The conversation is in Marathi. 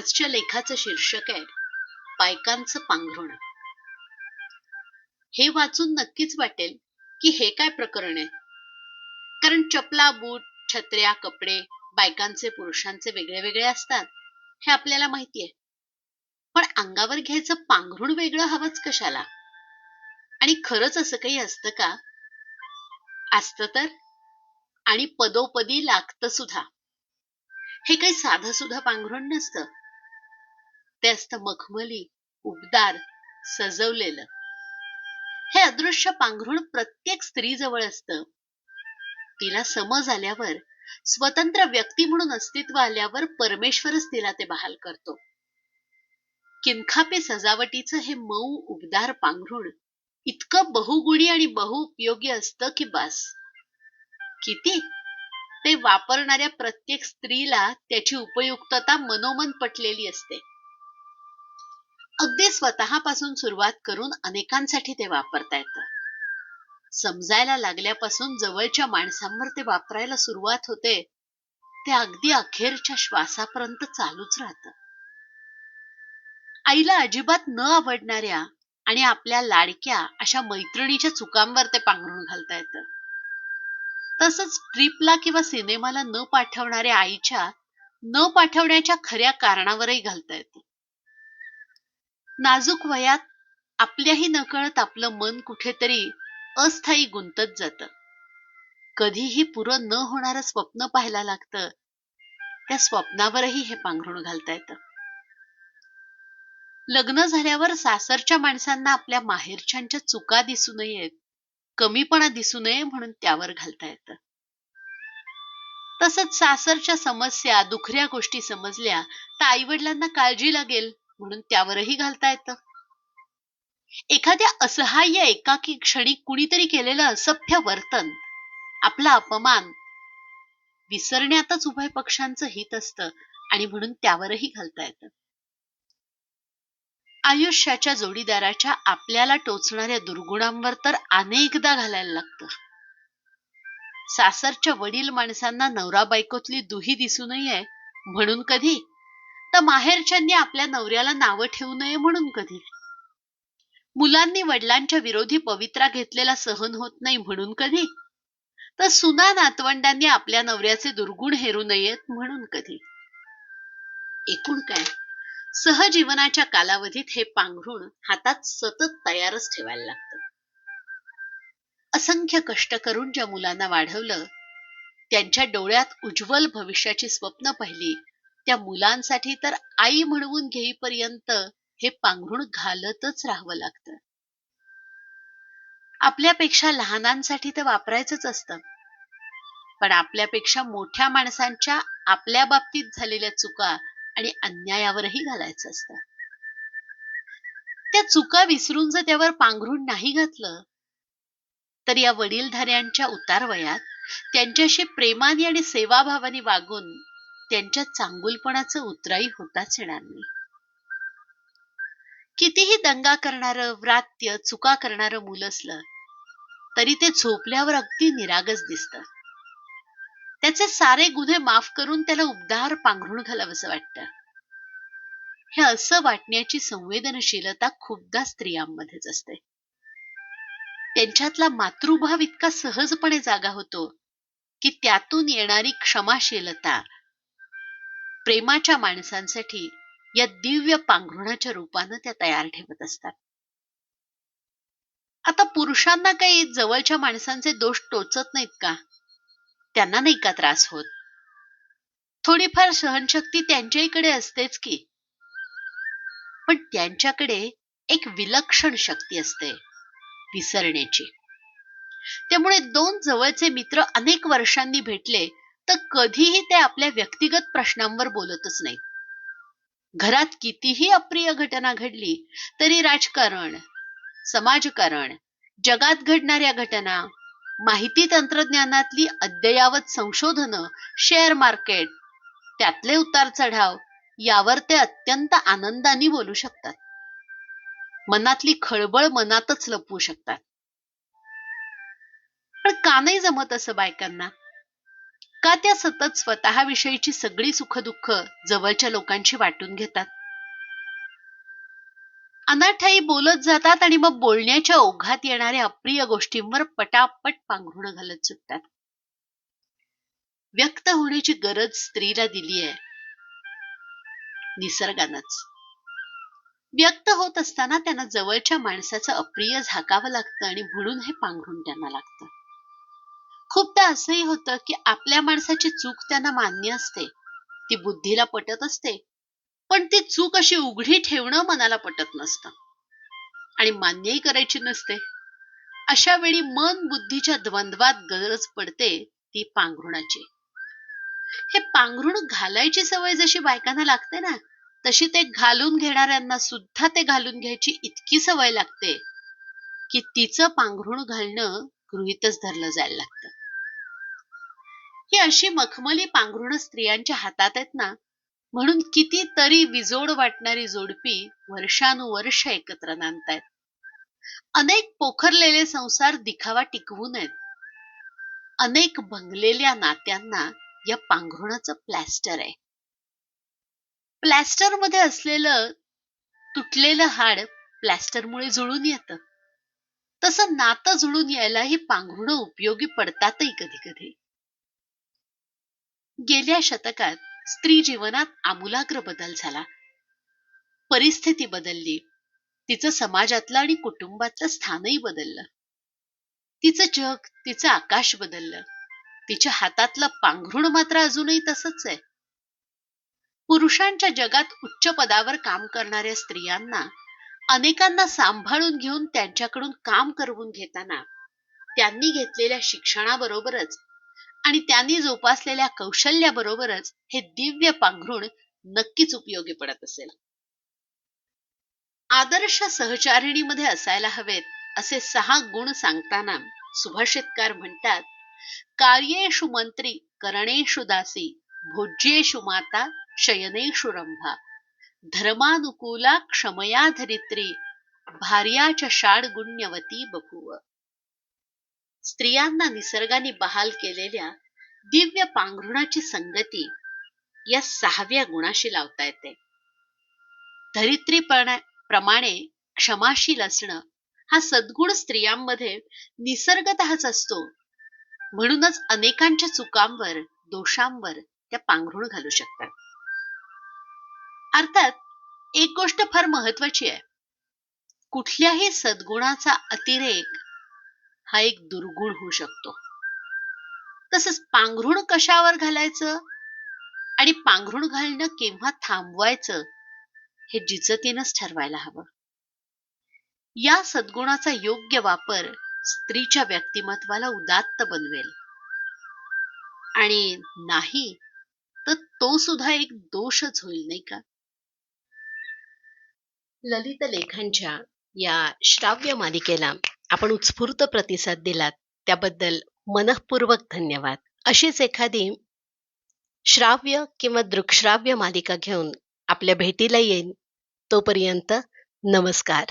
आजच्या लेखाचं शीर्षक आहे बायकांचं पांघरुण. हे वाचून नक्कीच वाटेल की हे काय प्रकरण आहे. कारण चपला बूट छत्र्या कपडे बायकांचे पुरुषांचे वेगळे वेगळे असतात हे आपल्याला माहितीये पण अंगावर घ्यायचं पांघरुण वेगळं हवंच कशाला? आणि खरंच असं काही असतं का? असतं तर? आणि पदोपदी लागतं सुद्धा. हे काही साधं सुद्धा पांघरुण नसतं. ते असतं मखमली उबदार सजवलेलं. हे अदृश्य पांघरुण प्रत्येक स्त्रीजवळ असतं. तिला समज आल्यावर स्वतंत्र व्यक्ती म्हणून अस्तित्व आल्यावर परमेश्वरच तिला ते बहाल करतो. किनखापे सजावटीचं हे मऊ उबदार पांघरुण इतकं बहुगुणी आणि बहुउपयोगी असतं की बस. किती? ते वापरणाऱ्या प्रत्येक स्त्रीला त्याची उपयुक्तता मनोमन पटलेली असते. अगदी स्वतःपासून सुरुवात करून अनेकांसाठी ते वापरता येतं. समजायला लागल्यापासून जवळच्या माणसांवर ते वापरायला सुरुवात होते. ते अगदी अखेरच्या श्वासापर्यंत चालूच राहत. आईला अजिबात न आवडणाऱ्या आणि आपल्या लाडक्या अशा मैत्रिणीच्या चुकांवर ते पांघरून घालता येतं. तसंच ट्रिपला किंवा सिनेमाला न पाठवणाऱ्या आईच्या न पाठवण्याच्या खऱ्या कारणावरही घालता येतं. नाजूक वयात आपल्याही नकळत आपलं मन कुठेतरी अस्थायी गुंतत जात. कधीही पुरं न होणारं स्वप्न पाहायला लागतं. त्या स्वप्नावरही हे पांघरुण घालता येतं. लग्न झाल्यावर सासरच्या माणसांना आपल्या माहेरच्यांच्या चुका दिसू नयेत कमीपणा दिसू नये म्हणून त्यावर घालता येतं. तसंच सासरच्या समस्या दुखऱ्या गोष्टी समजल्या तर आईवडिलांना काळजी लागेल. म्हणून त्यावरही घालता येतं. एखाद्या असहाय्य एकाकी क्षणी कुणीतरी केलेलं असभ्य वर्तन आपला अपमान विसरण्यातच उभय पक्षांचं हित असतं आणि म्हणून त्यावरही घालता येतं. आयुष्याच्या जोडीदाराच्या आपल्याला टोचणाऱ्या दुर्गुणांवर तर अनेकदा घालायला लागतं. सासरच्या वडील माणसांना नवरा बायकोतली दुही दिसू नये म्हणून कधी तर माहेरच्यांनी आपल्या नवऱ्याला नावं ठेवू नये म्हणून कधी? मुलांनी वडिलांच्या विरोधी पवित्रा घेतलेला सहन होत नाही म्हणून कधी? तर सुना नातवंडांनी आपल्या नवऱ्याचे दुर्गुण हेरू नयेत म्हणून कधी? एकूण काय? सहजीवनाच्या कालावधीत हे पांघरुण हातात सतत तयारच ठेवायला लागतं. असंख्य कष्ट करून ज्या मुलांना वाढवलं त्यांच्या डोळ्यात उज्ज्वल भविष्याची स्वप्न पाहिली त्या मुलांसाठी तर आई म्हणवून घेईपर्यंत हे पांघरुण घालतच राहावं लागतं. आपल्यापेक्षा लहानांसाठी तर वापरायचंच असतं. पण आपल्यापेक्षा मोठ्या माणसांच्या आपल्या बाबतीत झालेल्या चुका आणि अन्यायावरही घालायचं असतं. त्या चुका विसरून जर त्यावर पांघरून नाही घातलं तर या वडीलधाऱ्यांच्या उतारवयात त्यांच्याशी प्रेमाने आणि सेवाभावाने वागून त्यांच्या चांगुलपणाचं उतराई होताच येणार नाही. कितीही दंगा करणारं व्रात्य चुका करणार मुलं असलं तरी ते झोपल्यावर अगदी निरागस दिसत. त्याचे सारे गुन्हे माफ करून त्याला उबदार पांघरून घालावंसं वाटतं. हे असं वाटण्याची संवेदनशीलता खूपदा स्त्रियांमध्येच असते. त्यांच्यातला मातृभाव इतका सहजपणे जागा होतो की त्यातून येणारी क्षमाशीलता प्रेमाच्या माणसांसाठी या दिव्य पांघरुणाच्या रूपानं त्या तयार ठेवत असतात. आता पुरुषांना काही जवळच्या माणसांचे दोष टोचत नाहीत का? त्यांना नाही का त्रास होत? थोडीफार सहनशक्ती त्यांच्याकडे असतेच की. पण त्यांच्याकडे एक विलक्षण शक्ती असते विसरण्याची. त्यामुळे दोन जवळचे मित्र अनेक वर्षांनी भेटले तर कधीही ते आपल्या व्यक्तिगत प्रश्नांवर बोलतच नाहीत घरात कितीही अप्रिय घटना घडली तरी राजकारण समाजकारण जगात घडणाऱ्या घटना माहिती तंत्रज्ञानातली अद्ययावत संशोधनं शेअर मार्केट त्यातले उतार चढाव यावर ते अत्यंत आनंदाने बोलू शकतात. मनातली खळबळ मनातच लपवू शकतात. पण का नाही जमत असं बायकांना? का त्या सतत स्वतःविषयीची सगळी सुखदुःख जवळच्या लोकांशी वाटून घेतात? अनाठाई बोलत जातात आणि मग बोलण्याच्या ओघात येणाऱ्या अप्रिय गोष्टींवर पटापट पांघरुण घालत सुटतात व्यक्त होण्याची गरज स्त्रीला दिली आहे. निसर्गानंच. व्यक्त होत असताना त्यांना जवळच्या माणसाचं अप्रिय झाकावं लागतं आणि म्हणून हे पांघरून त्यांना लागतं. खूपदा असंही होतं की आपल्या माणसाची चूक त्यांना मान्य असते. ती बुद्धीला पटत असते. पण ती चूक अशी उघडी ठेवणं मनाला पटत नसतं. आणि मान्यही करायची नसते. अशा वेळी मन बुद्धीच्या द्वंद्वात गरज पडते ती पांघरुणाची. हे पांघरुण घालायची सवय जशी बायकांना लागते ना तशी ते घालून घेणाऱ्यांना सुद्धा ते घालून घ्यायची इतकी सवय लागते की तिचं पांघरुण घालणं गृहीतच धरलं जायला लागतं. ही अशी मखमली पांघरुण स्त्रियांच्या हातात आहेत ना म्हणून कितीतरी विजोड वाटणारी जोडपी वर्षानुवर्ष एकत्र नांदतायत. अनेक पोखरलेले संसार दिखावा टिकवू नयेत अनेक भंगलेल्या नात्यांना या पांघरुणाचं प्लॅस्टर आहे. प्लॅस्टरमध्ये असलेलं तुटलेलं हाड प्लॅस्टरमुळे जुळून येतं. तसं नातं जुळून यायला ही पांघरुणं उपयोगी पडतातही कधी कधी. गेल्या शतकात स्त्री जीवनात आमूलाग्र बदल झाला. परिस्थिती बदलली. तिचं समाजातलं आणि कुटुंबातलं स्थानही बदललं. तिचं जग तिचं आकाश बदललं. तिच्या हातातलं पांघरुण मात्र अजूनही तसंच आहे. पुरुषांच्या जगात उच्च पदावर काम करणाऱ्या स्त्रियांना अनेकांना सांभाळून घेऊन त्यांच्याकडून काम करवून घेताना त्यांनी घेतलेल्या शिक्षणाबरोबरच आणि त्यांनी जोपासलेल्या कौशल्याबरोबरच हे दिव्य पांघरुण नक्कीच उपयोगी पडत असेल. आदर्श सहचारिणीमध्ये असायला हवेत असे सहा गुण सांगताना सुभाषितकार म्हणतात कार्येषु मंत्री करणेषु दासी भोज्येषु माता शयनेषु रंभा धर्मानुकूला क्षमया धरित्री भार्याच्या षाडगुण्यवती बभूव. स्त्रियांना निसर्गाने बहाल केलेल्या दिव्य पांघरुणाची संगती या सहाव्या गुणाशी लावता येते. धरित्री प्रमाणे क्षमाशील असणं हा सद्गुण स्त्रियांमध्ये निसर्गतःच असतो. म्हणूनच अनेकांच्या चुकांवर दोषांवर त्या पांघरुण घालू शकतात. अर्थात एक गोष्ट फार महत्वाची आहे. कुठल्याही सद्गुणाचा अतिरेक हा एक दुर्गुण होऊ शकतो. तसंच पांघरुण कशावर घालायचं? आणि पांघरुण घालणं केव्हा थांबवायचं? हे जिचं ठरवायला हवं. या सद्गुणाचा योग्य वापर स्त्रीच्या व्यक्तिमत्वाला उदात्त बनवेल. आणि नाही तर तो सुद्धा एक दोषच होईल नाही का? ललित लेखांच्या या श्राव्य मालिकेला आपण उत्स्फूर्त प्रतिसाद दिलात. त्याबद्दल मनःपूर्वक धन्यवाद. अशीच एखादी श्राव्य किंवा दृकश्राव्य मालिका घेऊन आपल्या भेटीला येईन. तोपर्यंत नमस्कार.